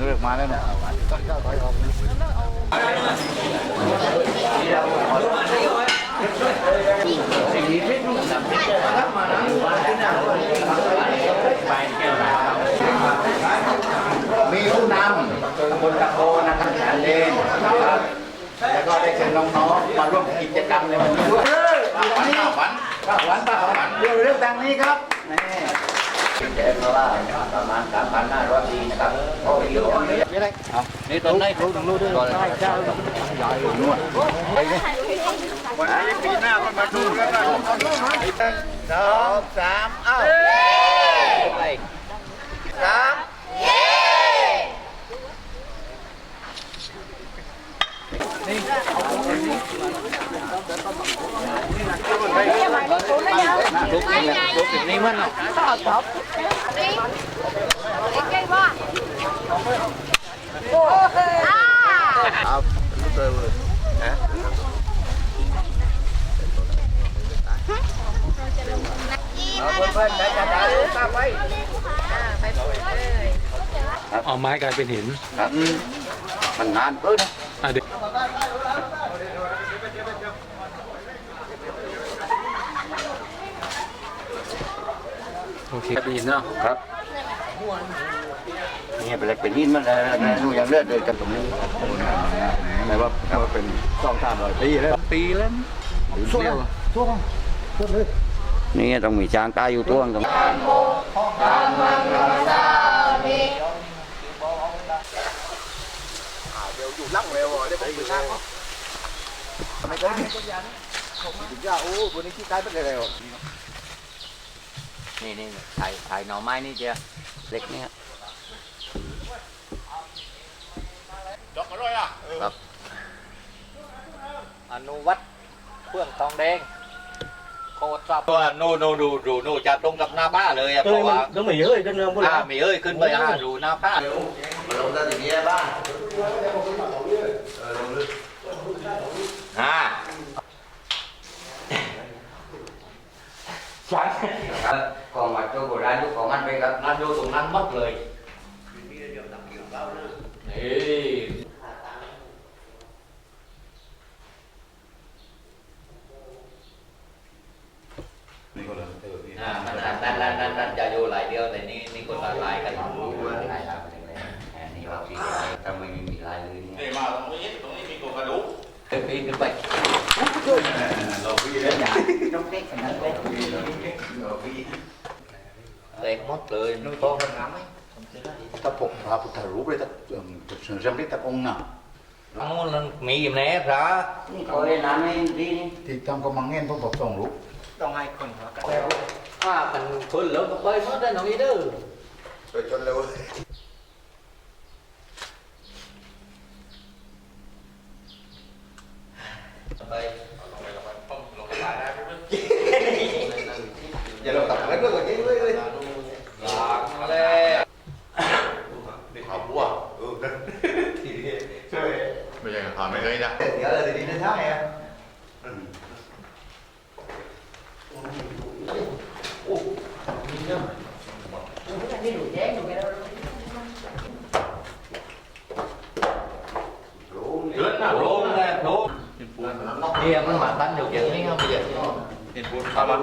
โดนเลือกมาแล้วเนาะมีผู้นำคนตะโกนนะครับแสนเลนนะครับ แล้วก็ได้เชิญน้องๆมาร่วมกิจกรรมในวันนี้ด้วยข้าวหวานข้าวหวานข้าวหวานเรื่องเรื่องดังนี้ครับนี่ แกเพราะว่าประมาณสามพันห้าร้อยปีนะครับเพราะว่าอยู่ตรงนี้ไม่ได้เอานี่ตรงไหนรู้ตรงรู้ด้วยใช่ใช่ใหญ่นวดไปเลยวันนี้ปีหน้าก็มาดูแล้วนะสองสามเอ้าสามลุกนี่ลุกอย่างนี้มันเนาะ เอาลูกเตยเลยฮะเอาเพื่อนๆไปจัดการตามไปเอาไม้กลายเป็นหินครับมันนานเกินนะอะเดี๋ย โอเคเป็นหินเนาะครับนี่เป็นเล็กเป็นหินมันแล้วนะดูอย่างเลือดเลยกันตรงนี้แต่ว่าว่าเป็นสองสามร้อยปีแล้วปีแล้วช่วงช่วงช่วงเลยนี่ต้องมีช้างตายอยู่ตัวตรงนี่นี่ ถ่ายถ่ายหน่อไม้นี่เจียเล็กเนี่ยครับอนุวัตรเพื่องทองแดงโคตรสับตัวโน่โน่ดูดูโน่จะตรงกับหน้าผ้าเลยอะเพราะว่าต้องไม่เยอะกันเนื้อพวกอ่ามีเอ้ยขึ้นไปอ่าดูหน้าผ้ามาลงได้ถึงนี้บ้าง อ่า còn mà tôi của ra lúc còn anh về gặp นั่นดูตรงนั้นหมัดเลยนี่ อ่ามันนั่นนั่นนั่นนั่นนั่นจะอยู่หลายเดียวแต่นี่นี่คนละลายกันลายลายไปเลยอันนี้เราพี่ทำไมไม่มีลายเลยเนี่ยนี่มาตรงนี้ตรงนี้มีตัวกระดูกปีนขึ้นไปน้องเล็กขนาดเล็กเล็กหมดเลยนู่นก็ถ้าผมพระพุทธรูปเลยถ้าถึงสำเร็จตะองค์น่ะทั้งหมดนั้นมีอยู่แน่พระนี่เขาได้น้ำให้ดีนี่ที่ทำก็มังเงี้ยผมบอกส่งรูป ต้องให้คนเขากันถ้ามันคนแล้วก็ไปหมดได้น้องอีเด้อไปจนเร็วไปอย่าเราตัดแล้วก็อย่างนี้เลยเลย หลังแล้ว ขาบัวเออใช่ ไม่ใช่ถามไม่เคยนะ เดี๋ยวเลยดีนะท่าไง เดือนหน้าโรงแรกโรงเนี่ยมันมาตั้งอยู่ อย่างนี้ครับ bây giờ เห็นพูดข้าวมัน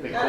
เป็นโค้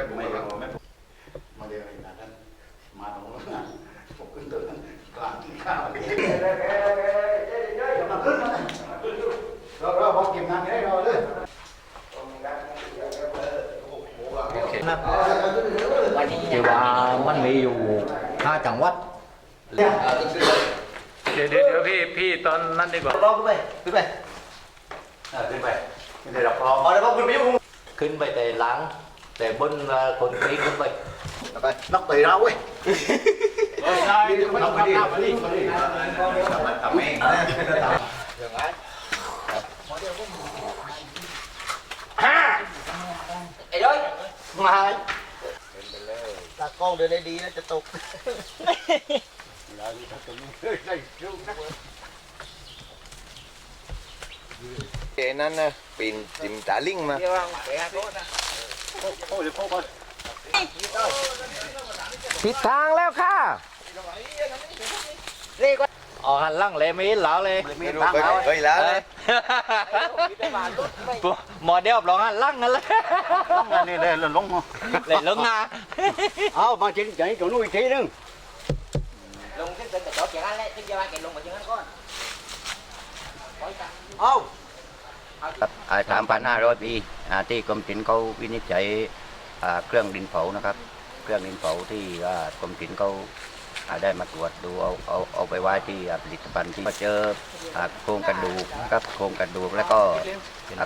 ม่ผมไม่ครัไม่ผมาเรียนอะไรนะท่านมาตรงนั้นผมขึ้นเตือนกลางที่ข้าวเลยมาขึ้นมาเราเราพอเก็บงานได้เราเลยคือว่ามันมีอยู่ห้าจังหวัดเดี๋ยวเดี๋ยวพี่พี่ตอนนั้นดีกว่าเราขึ้นไปขึ้นไปขึ้นไปไม่ได้รับรองเอาแล้วก็ขึ้นไปยุ่งขึ้นไปแต่หลัง แต่บนเอ่อคนปีนขึ้นไปไปนักเตะเราเว้ยเราไป ดิเราไปดิทำเองไอ้ด้วยมาตากล้องเดินได้ดีนะจะตกเจนั่นนะปีนจิมตาลิงมาผิดทางแล้วค่ะนี่ก็อ๋อหันหลังเลยไม่เห็นเหลาเลยไม่รู้เคยเคยแล้วเลยหมอเดียวลองหันหลังกันเลยนี่เลยลงเลยลงงาเอามาจิ้นใจตัวนู้นอีกทีนึงลงขึ้นเป็นแต่จอดอย่างนั้นแหละขึ้นจะมาเก็บลงมาอย่างนั้นก่อนเอา สามพันห้าร้อยปีที่กรมศิลป์เขาวินิจฉัยเครื่องดินเผานะครับ เครื่องดินเผาที่ว่ากรมศิลป์เขาได้มาตรวจดูเอาเอาเอาไปไว้ที่อ่าผลิตภัณฑ์ที่มาเจออโครงกระดูกครับโครงกระดูกแล้วก็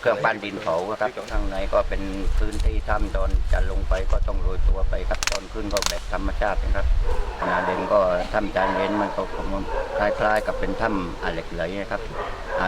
เครื่องปั้นดินเผานะครับข้างในก็เป็นพื้นที่ถ้ำตอนจะลงไปก็ต้องโรยตัวไปครับตอนขึ้นก็แบบธรรมชาตินะครับ ขณะเดินก็ถ้ำจานเลนมันก็คล้าย ๆ กับเป็นถ้ำอะเหล็กไหลนะครับ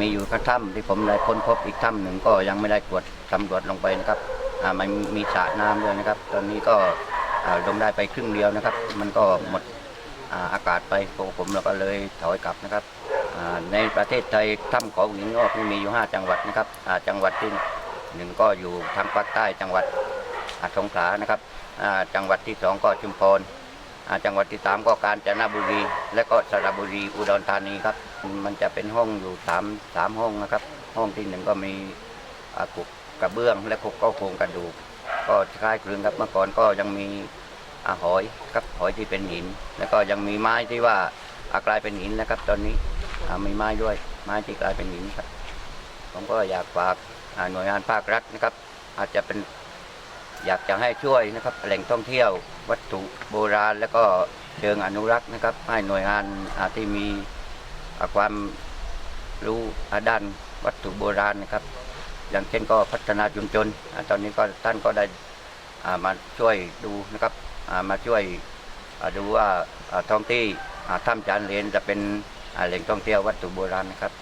มีอยู่ข้างถ้ำที่ผมได้ค้นพบอีกถ้ำหนึ่งก็ยังไม่ได้ตรวจสำรวจลงไปนะครับมันมีสระน้ำด้วยนะครับ ตอนนี้ก็ลงได้ไปครึ่งเดียวนะครับ มันก็หมดอาอากาศไปพวกผมเราก็เลยถอยกลับนะครับในประเทศไทยถ้ำเขาหินงอกมีอยู่ 5 จังหวัดนะครับจังหวัดที่หนึ่งก็อยู่ทางภาคใต้จังหวัดสงขลานะครับจังหวัดที่สองก็ชุมพร จังหวัดที่สามก็กาญจนบุรี และก็สระบุรีอุดรธานีครับ มันจะเป็นห้องอยู่สามสามห้องนะครับ ห้องที่หนึ่งก็มีกุกกระเบื้อง และกุกก็โครงกระดูก ก็คล้ายคลึงครับเมื่อก่อนก็ยังมีอหอยครับหอยที่เป็นหิน แล้วก็ยังมีไม้ที่ว่าอากลายเป็นหินนะครับ ตอนนี้มีไม้ด้วย ไม้ที่กลายเป็นหินครับผมก็อยากฝากหน่วยงานภาครัฐนะครับ อาจจะเป็น อยากจะให้ช่วยนะครับแหล่งท่องเที่ยว วัตถุโบราณ แล้วก็เชิงอนุรักษ์นะครับ ให้หน่วยงานที่มีความรู้ด้านวัตถุโบราณนะครับ อย่างเช่นก็พัฒนาชุมชนตอนนี้ก็ท่านก็ได้มาช่วยดูนะครับมาช่วยดูว่าท้องที่ถ้ำจานเลนจะเป็นแหล่งท่องเที่ยววัตถุโบราณนะครับ